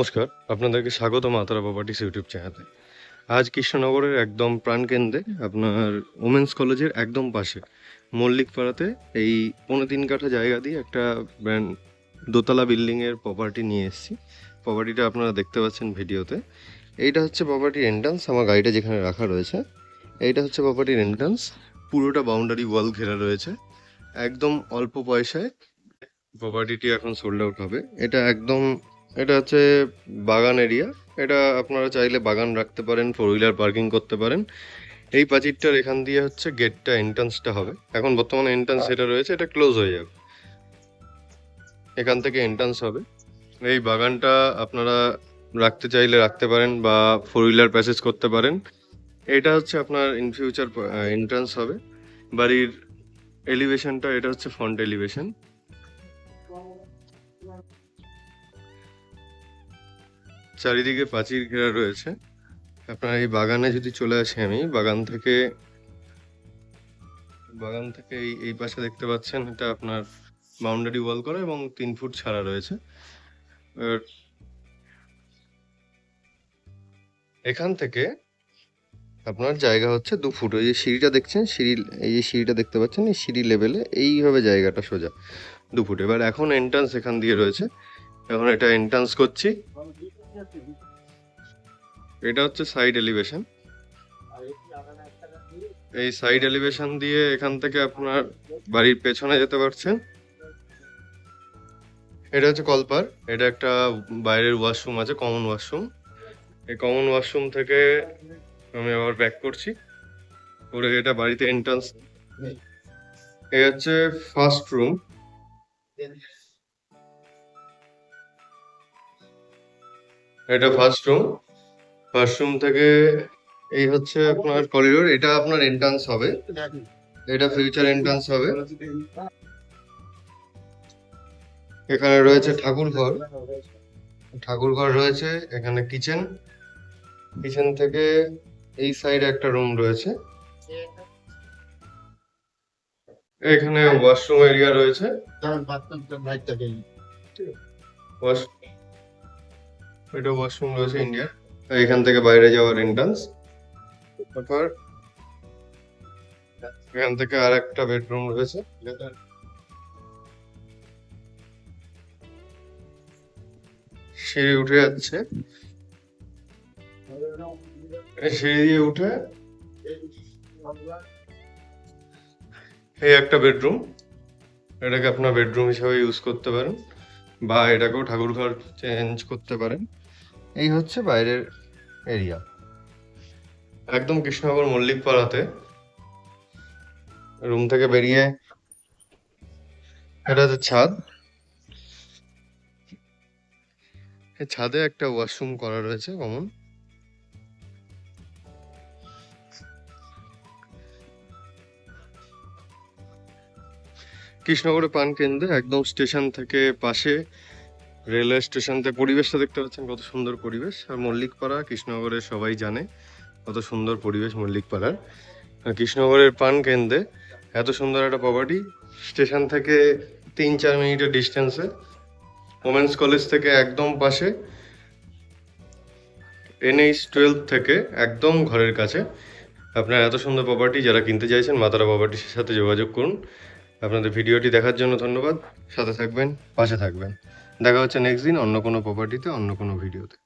নমস্কার, আপনাদেরকে স্বাগত মাতারা প্রপার্টিস ইউটিউব চ্যানেলে। আজ কৃষ্ণনগরের একদম প্রাণকেন্দ্রে, আপনার ওমেন্স কলেজের একদম পাশে, মল্লিকপাড়াতে এই পৌনে তিন কাঠা জায়গা দিয়ে একটা ব্র্যান্ড দোতলা বিল্ডিংয়ের প্রপার্টি নিয়ে এসেছি। প্রপার্টিটা আপনারা দেখতে পাচ্ছেন ভিডিওতে। এইটা হচ্ছে প্রপার্টির এন্ট্রান্স আমার গাড়িটা যেখানে রাখা রয়েছে। এইটা হচ্ছে প্রপার্টির এন্ট্রান্স পুরোটা বাউন্ডারি ওয়াল ঘেরা রয়েছে। একদম অল্প পয়সায় প্রপার্টিটি এখন সোল্ড আউট হবে। এটা একদম এটা হচ্ছে বাগান এরিয়া। এটা আপনারা চাইলে বাগান রাখতে পারেন ফোর হুইলার পার্কিং করতে পারেন। এই প্রাচীরটার এখান দিয়ে হচ্ছে গেটটা এন্ট্রান্সটা হবে। এখন বর্তমানে এন্ট্রান্স যেটা রয়েছে, এটা ক্লোজ হয়ে যাবে। এখান থেকে এন্ট্রান্স হবে। এই বাগানটা আপনারা রাখতে চাইলে রাখতে পারেন বা ফোর হুইলার প্যাসেজ করতে পারেন। এটা হচ্ছে আপনার ইন ফিউচার এন্ট্রান্স হবে। বাড়ির এলিভেশনটা এটা হচ্ছে ফ্রন্ট এলিভেশন চারিদিকে প্রাচীর ঘেরা রয়েছে। আপনার এই বাগানে যদি চলে আসি আমি, বাগান থেকে বাগান থেকে এই এই পাশে দেখতে পাচ্ছেন এটা আপনার বাউন্ডারি ওয়াল করা এবং তিন ফুট ছাড়া রয়েছে। এখান থেকে আপনার জায়গা হচ্ছে দু ফুট। ওই যে সিঁড়িটা দেখছেন, সিঁড়ি, এই যে সিঁড়িটা দেখতে পাচ্ছেন, এই সিঁড়ি লেভেলে এইভাবে জায়গাটা সোজা দু ফুট। এবার এখন এন্ট্রান্স এখান দিয়ে রয়েছে। এখন এটা এন্ট্রান্স করছি। এটা হচ্ছে সাইড এলিভেশন এই সাইড এলিভেশন দিয়ে এখান থেকে আপনার বাড়ির পেছনে যেতে পারছেন। এটা হচ্ছে কলপার। এটা একটা বাইরের ওয়াশরুম আছে কমন ওয়াশরুম এই কমন ওয়াশরুম থেকে আমি আবার ব্যাক করছি। করে এটা বাড়িতে এন্ট্রান্স এই হচ্ছে ফার্স্ট রুম এটা ফার্স্ট রুম ফার্স্ট রুম থেকে এই হচ্ছে আপনার করিডোর এটা আপনার এন্ট্রান্স হবে। এটা ফিউচার এন্ট্রান্স হবে। এখানে রয়েছে ঠাকুর ঘর। ঠাকুর ঘর রয়েছে এখানে কিচেন কিচেন থেকে এই সাইডে একটা রুম রয়েছে। এখানে ওয়াশরুম এরিয়া রয়েছে। ওয়াশ এটা ওয়াশরুম রয়েছে ইন্ডিয়ার এখান থেকে বাইরে যাওয়ার এন্ট্রান্স তারপর এখান থেকে আর একটা বেডরুম রয়েছে। সিঁড়ি উঠে যাচ্ছে। সিঁড়ি দিয়ে উঠে এই একটা বেডরুম এটাকে আপনার বেডরুম হিসাবে ইউজ করতে পারেন। বা এটাকেও ঠাকুর ঘর চেঞ্জ করতে পারেন। এই হচ্ছে বাইরের এরিয়া একদম কৃষ্ণনগর মল্লিকপাড়াতে। রুম থেকে বেরিয়ে এটা হচ্ছে ছাদ। ছাদে একটা ওয়াশরুম করা রয়েছে কমন কৃষ্ণনগরে পান কেন্দ্রে একদম স্টেশন থেকে পাশে রেলওয়ে স্টেশন থেকে পরিবেশটা দেখতে পাচ্ছেন, কত সুন্দর পরিবেশ। আর মল্লিকপাড়া কৃষ্ণনগরে সবাই জানে কত সুন্দর পরিবেশ মল্লিকপাড়ার। আর কৃষ্ণনগরের পান কেন্দ্রে এত সুন্দর একটা প্রপার্টি স্টেশন থেকে তিন চার মিনিটের ডিস্টেন্সে ওমেন্স কলেজ থেকে একদম পাশে এনএইচ টুয়েলভ থেকে একদম ঘরের কাছে। আপনার এত সুন্দর প্রপার্টি যারা কিনতে চাইছেন, মাতারা প্রপার্টির সাথে যোগাযোগ করুন। আপনাদের ভিডিওটি দেখার জন্য ধন্যবাদ। সাথে থাকবেন, পাশে থাকবেন। দেখা হচ্ছে নেক্সট দিন অন্য কোনো প্রপার্টিতে অন্য কোনো ভিডিওতে